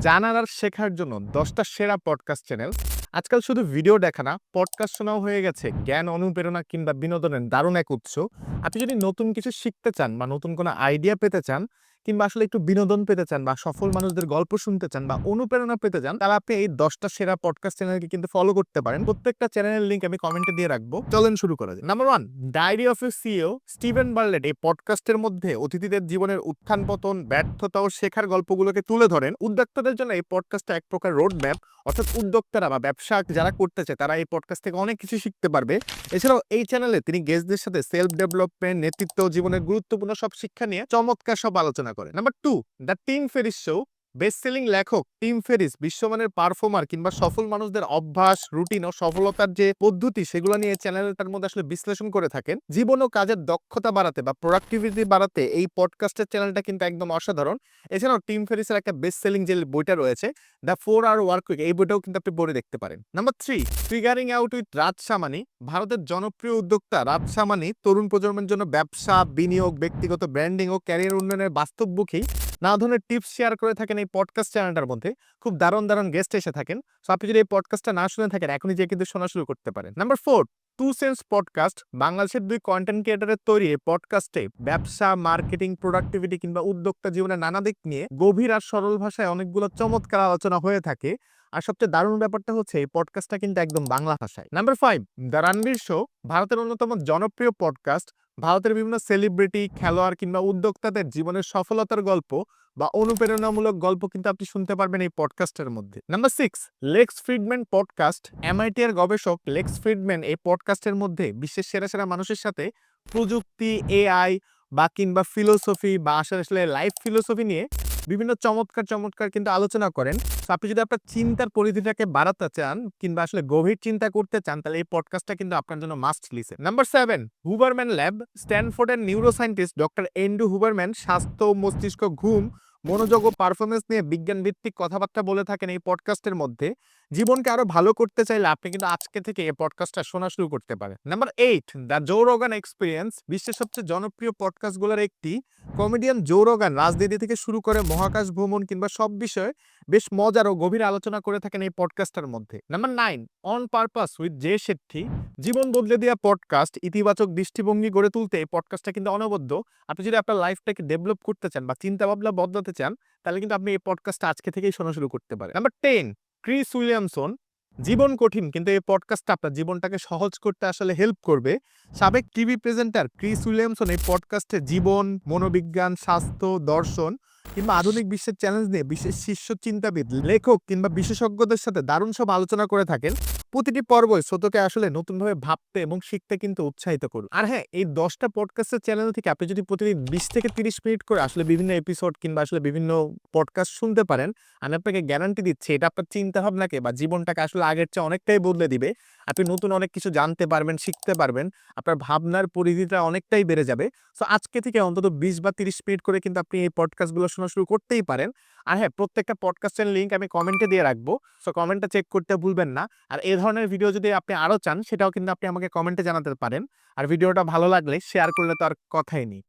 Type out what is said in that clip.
জানার আর শেখার জন্য দশটা সেরা পডকাস্ট চ্যানেল আজকাল শুধু ভিডিও দেখা না পডকাস্ট শোনাও হয়ে গেছে। জ্ঞান, অনুপ্রেরণা কিংবা বিনোদনের দারুণ এক উৎস। আপনি যদি নতুন কিছু শিখতে চান বা নতুন কোনো আইডিয়া পেতে চান কিংবা আসলে একটু বিনোদন পেতে চান বা সফল মানুষদের গল্প শুনতে চান বা অনুপ্রেরণা পেতে চান, তাহলে আপনি এই দশটা সেরা পডকাস্ট চ্যানেলকে কিন্তু ফলো করতে পারেন। প্রত্যেকটা চ্যানেলের লিঙ্ক আমি কমেন্টে দিয়ে রাখব। চলেন শুরু করা যায় number one diary of a CEO Steven Bartlett এই পডকাস্টের মধ্যে অতিথিদের জীবনের উত্থান পতন, ব্যর্থতা ও শেখার গল্পগুলোকে তুলে ধরেন। উদ্যোক্তাদের জন্য এই পডকাস্টটা এক প্রকার রোড ম্যাপ অর্থাৎ উদ্যোক্তারা বা ব্যবসা যারা করতে চায়, তারা এই পডকাস্ট থেকে অনেক কিছু শিখতে পারবে। এছাড়াও এই চ্যানেলে তিনি গেস্টদের সাথে সেলফ ডেভেলপমেন্ট নেতৃত্ব, জীবনের গুরুত্বপূর্ণ সব শিক্ষা নিয়ে চমৎকার সব আলোচনা করে। Number two the Tim Ferriss show best selling লেখক টিম ফেরিস বিশ্বমানের পারফর্মার কিংবা সফল মানুষদের অভ্যাস রুটিন ও সফলতার যে পদ্ধতি সেগুলো নিয়ে চ্যানেলটার মধ্যে আসলে বিশ্লেষণ করে থাকেন। জীবন ও কাজের দক্ষতা বাড়াতে বা প্রোডাক্টিভিটি বাড়াতে এই পডকাস্টের চ্যানেলটা কিন্তু একদম অসাধারণ। এছাড়াও টিম ফেরিসের একটা বেস্ট সেলিং যে বইটা রয়েছে the four hour work week এই বইটাও কিন্তু আপনি পড়ে দেখতে পারেন। Number three figuring out with Raj Shamani ভারতের জনপ্রিয় উদ্যোক্তা রাজ সামানি তরুণ প্রজন্মের জন্য ব্যবসা, বিনিয়োগ, ব্যক্তিগত ব্র্যান্ডিং ও ক্যারিয়ার উন্নয়নের বাস্তবমুখী নানা ধরনের টিপস শেয়ার করে থাকেন এই পডকাস্ট চ্যানেলটার মধ্যে। খুব দারুণ দারুণ গেস্ট এসে থাকেন। সো আপনি যদি এই পডকাস্টটা না শুনে থাকেন, এখনই যে কিন্তু শোনা শুরু করতে পারেন। Number four two sense podcast বাংলাদেশের দুই কন্টেন্ট ক্রিয়েটারের তৈরি পডকাস্টে ব্যবসা মার্কেটিং প্রোডাক্টিভিটি কিংবা উদ্যোক্তা জীবনের নানা দিক নিয়ে গভীর আর সরল ভাষায় অনেকগুলো চমৎকার আলোচনা হয়ে থাকে। আর সবচেয়ে দারুণ ব্যাপারটা হচ্ছে এই পডকাস্টটা কিন্তু একদম বাংলা ভাষায়। Number five the Ranveer show ভারতের অন্যতম জনপ্রিয় পডকাস্ট ভারতের বিভিন্ন সেলিব্রিটি খেলোয়াড় কিংবা উদ্যোক্তাদের জীবনের সফলতার গল্প বা অনুপ্রেরণামূলক গল্প কিন্তু আপনি শুনতে পারবেন এই পডকাস্টের মধ্যে। Number six Lex Fridman podcast MIT এর গবেষক লেক্স ফ্রিডম্যান এই পডকাস্টের মধ্যে বিশ্বের সেরা সেরা মানুষের সাথে প্রযুক্তি এআই বা কিংবা ফিলোসফি বা আসলে আসলে লাইফ ফিলোসফি নিয়ে বিভিন্ন চমৎকার চমৎকার কিন্তু আলোচনা করেন। আপনি যদি আপনার চিন্তার পরিধিটাকে বাড়াতে চান কিংবা আসলে গভীর চিন্তা করতে চান, তাহলে এই পডকাস্টটা কিন্তু আপনার জন্য must listen number seven Huberman lab স্ট্যানফোর্ডের neuroscientist doctor Andrew Huberman স্বাস্থ্য, মস্তিষ্ক, ঘুম, মনোযোগ ও পারফরমেন্স নিয়ে বিজ্ঞান ভিত্তিক কথাবার্তা বলে থাকেন এই পডকাস্টের মধ্যে। জীবনকে আরও ভালো করতে চাইলে আপনি কিন্তু আজকে থেকে এই পডকাস্টটা শোনা শুরু করতে পারেন। Number eight the Joe Rogan experience বিশ্বের সবচেয়ে জনপ্রিয় পডকাস্টগুলোর একটি। কমেডিয়ান জো রোগান রাজনীতি থেকে শুরু করে মহাকাশ ভ্রমণ কিংবা সব বিষয়ে বেশ মজার ও গভীর আলোচনা করে থাকেন এই পডকাস্টটার মধ্যে। Number nine on purpose with Jay Shetty জীবন বদলে দেওয়া পডকাস্ট ইতিবাচক দৃষ্টিভঙ্গি গড়ে তুলতে এই পডকাস্টটা কিন্তু অনবদ্য। আপনি যদি আপনার লাইফটাকে ডেভেলপ করতে চান বা চিন্তা ভাবনা বদলাতে চান, তাহলে কিন্তু আপনি এই পডকাস্টটা আজকে থেকেই শোনা শুরু করতে পারেন। নাম্বার টেন ক্রিস উইলিয়ামসন, জীবন কঠিন, কিন্তু এই পডকাস্টটা আপনার জীবনটাকে সহজ করতে আসলে হেল্প করবে। সাবেক টিভি প্রেজেন্টার ক্রিস উইলিয়ামসন এই পডকাস্টে জীবন, মনোবিজ্ঞান, স্বাস্থ্য, দর্শন কিংবা আধুনিক বিশ্বের চ্যালেঞ্জ নিয়ে বিশ্বের শীর্ষ চিন্তাবিদ লেখক কিংবা বিশেষজ্ঞদের সাথে দারুণ সব আলোচনা করে থাকেন। প্রতিটি পর্বই শ্রোতকে আসলে নতুনভাবে ভাবতে এবং শিখতে কিন্তু উৎসাহিত করুন আর হ্যাঁ এই দশটা পডকাস্টের চ্যানেল থেকে আপনি যদি প্রতিদিন বিশ থেকে তিরিশ মিনিট করে আসলে বিভিন্ন এপিসোড কিংবা আসলে বিভিন্ন পডকাস্ট শুনতে পারেন, আমি আপনাকে গ্যারান্টি দিচ্ছি এটা আপনার চিন্তা ভাবনাকে বা জীবনটাকে আসলে আগের চেয়ে অনেকটাই বদলে দিবে। আপনি নতুন অনেক কিছু জানতে পারবেন, শিখতে পারবেন, আপনার ভাবনার পরিধিটা অনেকটাই বেড়ে যাবে। সো আজকে থেকে অন্তত বিশ বা তিরিশ মিনিট করে কিন্তু আপনি এই পডকাস্টগুলো শোনা শুরু করতেই পারেন। আর হ্যাঁ প্রত্যেকটা পডকাস্টের লিঙ্ক আমি কমেন্টে দিয়ে রাখব। সো কমেন্টটা চেক করতে ভুলবেন না। আর এই ধরনের ভিডিও যদি আপনি আরও চান, সেটাও কিন্তু আপনি আমাকে কমেন্টে জানাতে পারেন। আর ভিডিওটা ভালো লাগলে শেয়ার করলে তো আর কথাই নেই।